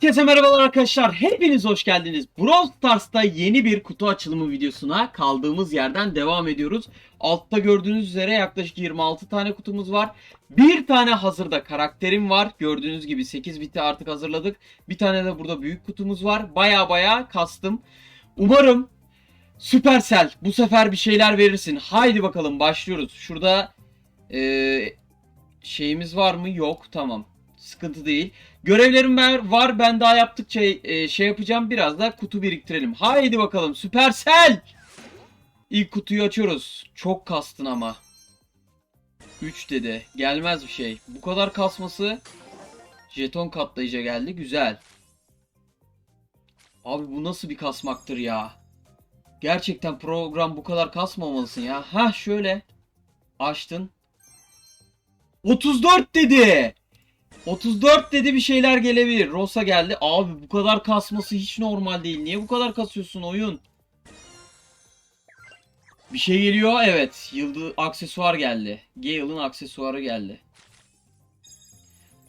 Herkese merhabalar arkadaşlar. Hepiniz hoş geldiniz. Brawl Stars'ta yeni bir kutu açılımı videosuna kaldığımız yerden devam ediyoruz. Altta gördüğünüz üzere yaklaşık 26 tane kutumuz var. Bir tane hazırda karakterim var. Gördüğünüz gibi 8 biti artık hazırladık. Bir tane de burada büyük kutumuz var. Baya baya kastım. Umarım Supercell bu sefer bir şeyler verirsin. Haydi bakalım başlıyoruz. Şurada eee, şeyimiz var mı? Yok. Tamam. Sıkıntı değil. Görevlerim ben, var. Ben daha yaptıkça e, şey yapacağım. Biraz da kutu biriktirelim. Haydi bakalım. Supercell. İlk kutuyu açıyoruz. Çok kastın ama. 3 dedi. Gelmez bir şey. Bu kadar kasması jeton katlayıcı geldi. Güzel. Abi bu nasıl bir kasmaktır ya? Gerçekten program bu kadar kasmamalısın ya. Ha şöyle. Açtın. 34 dedi. 34 dedi bir şeyler gelebilir. Rosa geldi. Abi bu kadar kasması hiç normal değil. Niye bu kadar kasıyorsun oyun? Bir şey geliyor. Evet. Yıldız aksesuar geldi. Gale'ın aksesuarı geldi.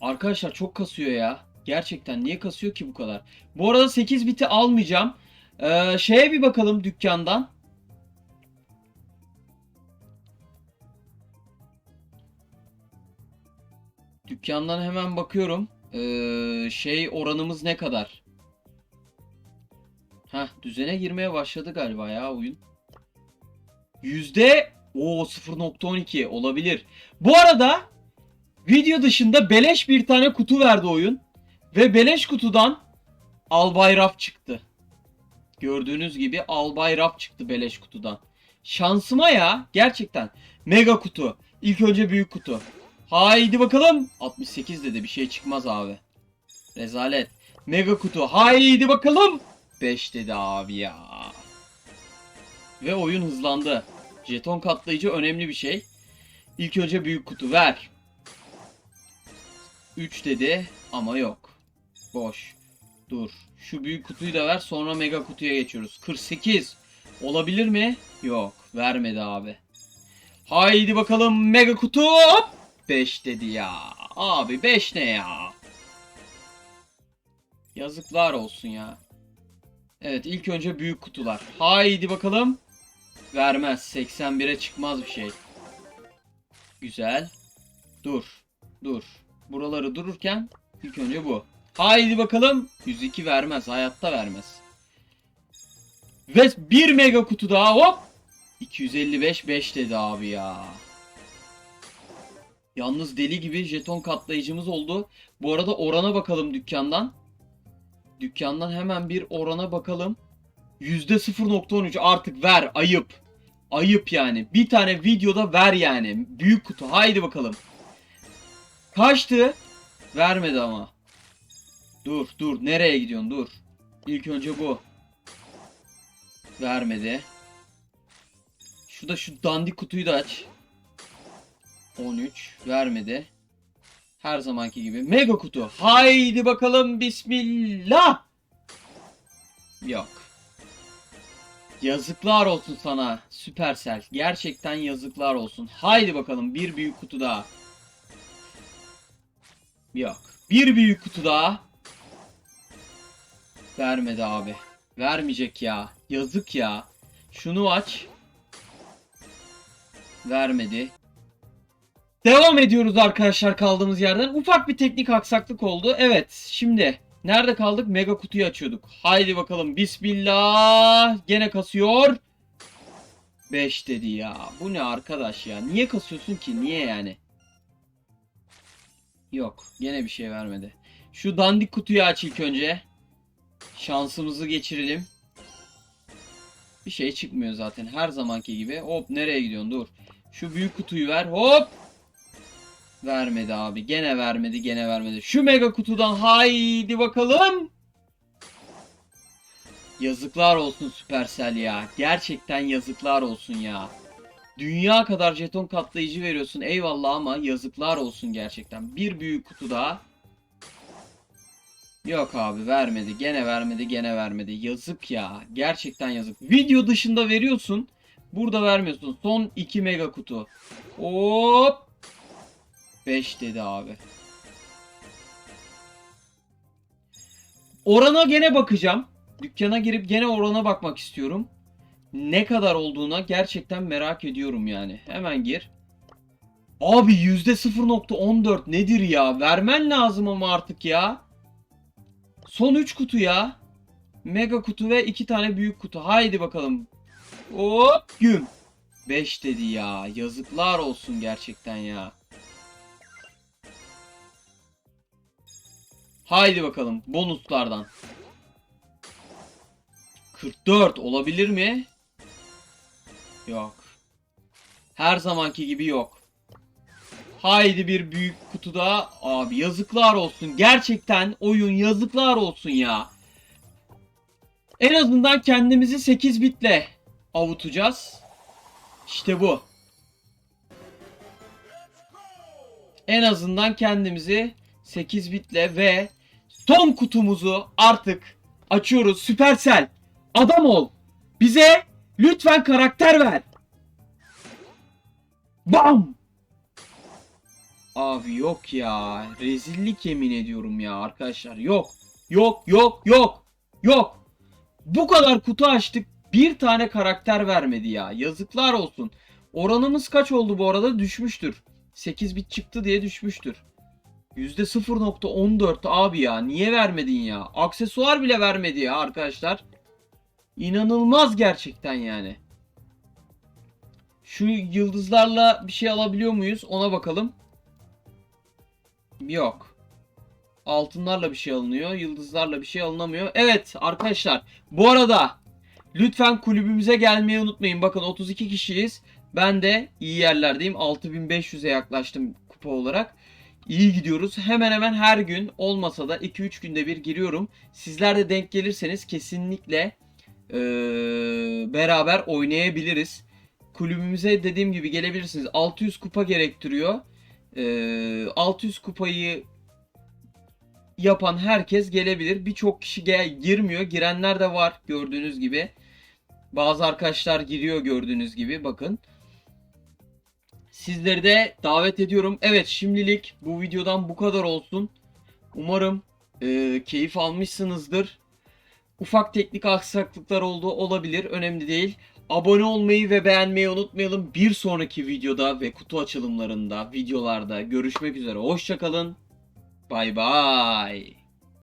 Arkadaşlar çok kasıyor ya. Gerçekten niye kasıyor ki bu kadar? Bu arada 8 biti almayacağım. Ee, şeye bir bakalım dükkandan. Dükkandan hemen bakıyorum. Ee, şey oranımız ne kadar? Heh düzene girmeye başladı galiba ya oyun. Yüzde o 0.12 olabilir. Bu arada video dışında beleş bir tane kutu verdi oyun. Ve beleş kutudan Albay Raf çıktı. Gördüğünüz gibi Albay Raf çıktı beleş kutudan. Şansıma ya gerçekten. Mega kutu. İlk önce büyük kutu. Haydi bakalım. 68 dedi bir şey çıkmaz abi. Rezalet. Mega kutu. Haydi bakalım. 5 dedi abi ya. Ve oyun hızlandı. Jeton katlayıcı önemli bir şey. İlk önce büyük kutu ver. 3 dedi ama yok. Boş. Dur. Şu büyük kutuyu da ver sonra mega kutuya geçiyoruz. 48. Olabilir mi? Yok. Vermedi abi. Haydi bakalım mega kutu. Hop. 5 dedi ya. Abi 5 ne ya? Yazıklar olsun ya. Evet ilk önce büyük kutular. Haydi bakalım. Vermez. 81'e çıkmaz bir şey. Güzel. Dur. Dur. Buraları dururken ilk önce bu. Haydi bakalım. 102 vermez. Hayatta vermez. Ve bir mega kutu daha hop. 255 5 dedi abi ya. Yalnız deli gibi jeton katlayıcımız oldu. Bu arada orana bakalım dükkandan. Dükkandan hemen bir orana bakalım. %0.13 artık ver ayıp. Ayıp yani. Bir tane videoda ver yani. Büyük kutu. Haydi bakalım. Kaçtı? Vermedi ama. Dur dur. Nereye gidiyorsun? Dur. İlk önce bu. Vermedi. Şu da şu dandik kutuyu da aç. 13 vermedi. Her zamanki gibi. Mega kutu. Haydi bakalım bismillah. Yok. Yazıklar olsun sana Supercell. Gerçekten yazıklar olsun. Haydi bakalım bir büyük kutu daha. Yok. Bir büyük kutu daha. Vermedi abi. Vermeyecek ya. Yazık ya. Şunu aç. Vermedi. Devam ediyoruz arkadaşlar kaldığımız yerden. Ufak bir teknik aksaklık oldu. Evet şimdi nerede kaldık? Mega kutuyu açıyorduk. Haydi bakalım bismillah. Gene kasıyor. 5 dedi ya. Bu ne arkadaş ya? Niye kasıyorsun ki? Niye yani? Yok. Gene bir şey vermedi. Şu dandik kutuyu aç ilk önce. Şansımızı geçirelim. Bir şey çıkmıyor zaten. Her zamanki gibi. Hop nereye gidiyorsun? Dur. Şu büyük kutuyu ver. Hop. Vermedi abi. Gene vermedi. Gene vermedi. Şu mega kutudan haydi bakalım. Yazıklar olsun Supercell ya. Gerçekten yazıklar olsun ya. Dünya kadar jeton katlayıcı veriyorsun. Eyvallah ama yazıklar olsun gerçekten. Bir büyük kutu daha. Yok abi vermedi. Gene vermedi. Gene vermedi. Yazık ya. Gerçekten yazık. Video dışında veriyorsun. Burada vermiyorsun. Son 2 mega kutu. Hop. 5 dedi abi. Orana gene bakacağım. Dükkana girip gene orana bakmak istiyorum. Ne kadar olduğuna gerçekten merak ediyorum yani. Hemen gir. Abi %0.14 nedir ya? Vermen lazım ama artık ya. Son 3 kutu ya. Mega kutu ve 2 tane büyük kutu. Haydi bakalım. Hop güm. 5 dedi ya. Yazıklar olsun gerçekten ya. Haydi bakalım bonuslardan. 44 olabilir mi? Yok. Her zamanki gibi yok. Haydi bir büyük kutuda. Abi yazıklar olsun. Gerçekten oyun yazıklar olsun ya. En azından kendimizi 8 bitle avutacağız. İşte bu. En azından kendimizi 8 bitle ve son kutumuzu artık açıyoruz. Süpersel. Adam ol. Bize lütfen karakter ver. Bam. Abi yok ya. Rezillik yemin ediyorum ya arkadaşlar. Yok. Yok yok yok. Yok. Bu kadar kutu açtık. Bir tane karakter vermedi ya. Yazıklar olsun. Oranımız kaç oldu bu arada? Düşmüştür. 8 bit çıktı diye düşmüştür. %0.14 abi ya. Niye vermedin ya? Aksesuar bile vermedi ya arkadaşlar. İnanılmaz gerçekten yani. Şu yıldızlarla bir şey alabiliyor muyuz? Ona bakalım. Yok. Altınlarla bir şey alınıyor. Yıldızlarla bir şey alınamıyor. Evet arkadaşlar. Bu arada lütfen kulübümüze gelmeyi unutmayın. Bakın 32 kişiyiz. Ben de iyi yerlerdeyim. 6500'e yaklaştım kupa olarak. İyi gidiyoruz. Hemen hemen her gün olmasa da 2-3 günde bir giriyorum. Sizler de denk gelirseniz kesinlikle eee, beraber oynayabiliriz. Kulübümüze dediğim gibi gelebilirsiniz. 600 kupa gerektiriyor. Eee, 600 kupayı yapan herkes gelebilir. Birçok kişi gel- girmiyor. Girenler de var gördüğünüz gibi. Bazı arkadaşlar giriyor gördüğünüz gibi. Bakın. Sizleri de davet ediyorum. Evet şimdilik bu videodan bu kadar olsun. Umarım eee, keyif almışsınızdır. Ufak teknik aksaklıklar oldu olabilir. Önemli değil. Abone olmayı ve beğenmeyi unutmayalım. Bir sonraki videoda ve kutu açılımlarında, videolarda görüşmek üzere. Hoşçakalın. Bay bay.